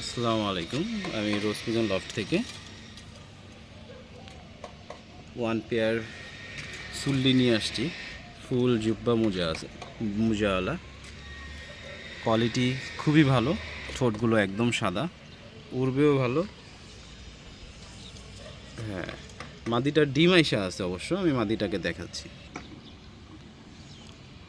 আসসালামু আলাইকুম। আমি রোজপিজন লফট থেকে। ওয়ান পেয়ার সুল্লি নিয়ে আসছি। ফুল জুব্বা মোজা আছে, মোজাওয়ালা। কোয়ালিটি খুবই ভালো, ঠোঁটগুলো একদম সাদা। উড়বেও ভালো। হ্যাঁ মাদিটার ডিম আইসা আছে অবশ্য, আমি মাদিটাকে দেখাচ্ছি।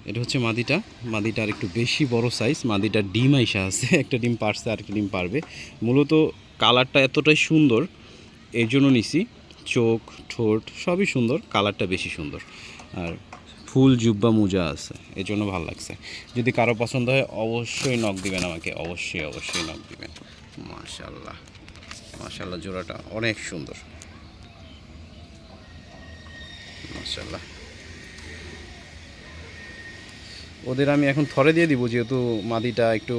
এটা হচ্ছে মাদিটা। মাদিটার একটু বেশি বড় সাইজ মাদিটার ডিম আইসা আছে, একটা ডিম পারছে আর ডিম পারবে। মূলত কালারটা এতটাই সুন্দর এই জন্য নিছি চোখ, ঠোঁট, সবই সুন্দর কালারটা বেশি সুন্দর। আর ফুল জুব্বা মোজা আছে এই জন্য ভালো লাগছে। যদি কারও পছন্দ হয়, অবশ্যই নখ দিবেন আমাকে। অবশ্যই অবশ্যই নখ দিবেন। মাশাল্লাহ মাশাল্লাহ জোড়াটা অনেক সুন্দর। মাশাল্লাহ ওদের আমি এখন থরে দিয়ে দিব, যেহেতু মাদিটা একটু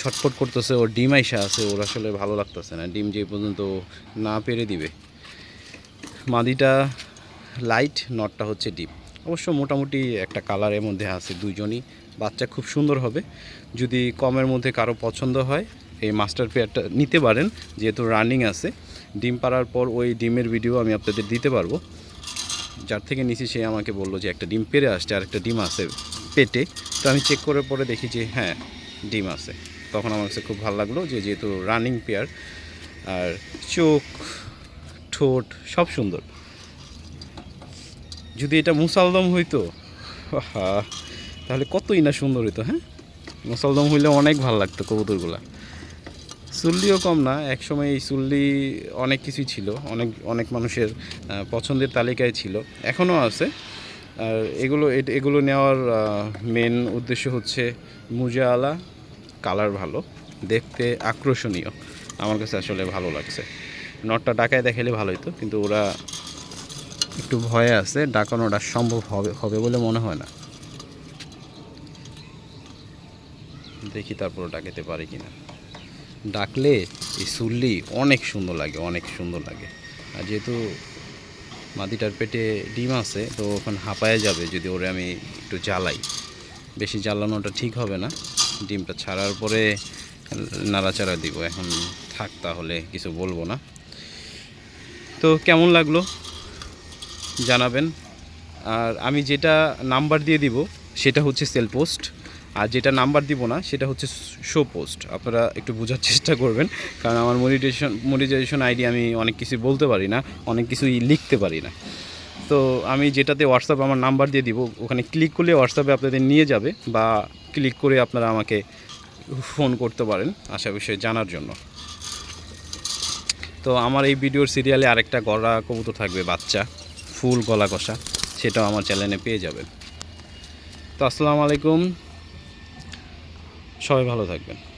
ছটফট করতেছে, ওর ডিম আইসা আছে, ওর আসলে ভালো লাগতেছে না। ডিম যে পর্যন্ত না পেরে দিবে। মাদিটা লাইট নটটা হচ্ছে ডিম অবশ্য মোটামুটি একটা কালারের মধ্যে আছে দুজনই বাচ্চা খুব সুন্দর হবে। যদি কমের মধ্যে কারও পছন্দ হয়, এই মাস্টার পেয়ারটা নিতে পারেন, যেহেতু রানিং আছে। ডিম পাড়ার পর ওই ডিমের ভিডিও আমি আপনাদের দিতে পারব। যার থেকে নিছি সে আমাকে বলল যে একটা ডিম পেরে আসছে আর একটা ডিম আছে। পেটে। তো আমি চেক করে পরে দেখি যে হ্যাঁ ডিম আছে। তখন আমার কাছে খুব ভালো লাগল যে যেহেতু রানিং পেয়ার আর চোখ, ঠোঁট সব সুন্দর। যদি এটা মুসালদম হইতো তাহলে কতই না সুন্দর হইতো হ্যাঁ? মুসালদম হইলে অনেক ভালো লাগতো কবুতরগুলা। সুল্লিও কম না, একসময় এই সুল্লি অনেক কিছুই ছিল, অনেক অনেক মানুষের পছন্দের তালিকায় ছিল। এখনও আছে। আর এগুলো এগুলো নেওয়ার মেন উদ্দেশ্য হচ্ছে মুজাওয়ালা কালার ভালো, দেখতে আকর্ষণীয়। আমার কাছে আসলে ভালো লাগছে। নটটা ডাকায় দেখালে ভালো হতো কিন্তু ওরা একটু ভয়ে আছে ডাকানোটা সম্ভব হবে হবে বলে মনে হয় না। দেখি তারপর ডাকাতে পারি কিনা। ডাকলে এই সুল্লি অনেক সুন্দর লাগে, অনেক সুন্দর লাগে। আর যেহেতু মাদিটার পেটে ডিম আছে, তো ওখানে হাঁপায়ে যাবে যদি ওরে আমি একটু জ্বালাই। বেশি জ্বালানোটা ঠিক হবে না। ডিমটা ছাড়ার পরে নাড়াচাড়া দিব। এখন থাক তাহলে, কিছু বলব না। তো কেমন লাগল? জানাবেন। আর আমি যেটা নাম্বার দিয়ে দিব, সেটা হচ্ছে সেল পোস্ট আর যেটা নাম্বার দিব না, সেটা হচ্ছে শো পোস্ট আপনারা একটু বোঝার চেষ্টা করবেন, কারণ আমার মনিটাইজেশন মনিটাইজেশন আইডি আমি অনেক কিছু বলতে পারি না, অনেক কিছুই লিখতে পারি না। তো আমি যেটাতে হোয়াটসঅ্যাপ আমার নাম্বার দিয়ে দিব, ওখানে ক্লিক করলে হোয়াটসঅ্যাপে আপনাদের নিয়ে যাবে বা ক্লিক করে আপনারা আমাকে ফোন করতে পারেন, আশা বিষয়ে জানার জন্য। তো আমার এই ভিডিওর সিরিয়ালে আরেকটা গলা কবুতর থাকবে, বাচ্চা, ফুল গলা কষা, সেটাও আমার চ্যানেলে পেয়ে যাবেন। তো আসসালামু আলাইকুম। সবাই ভালো থাকবেন।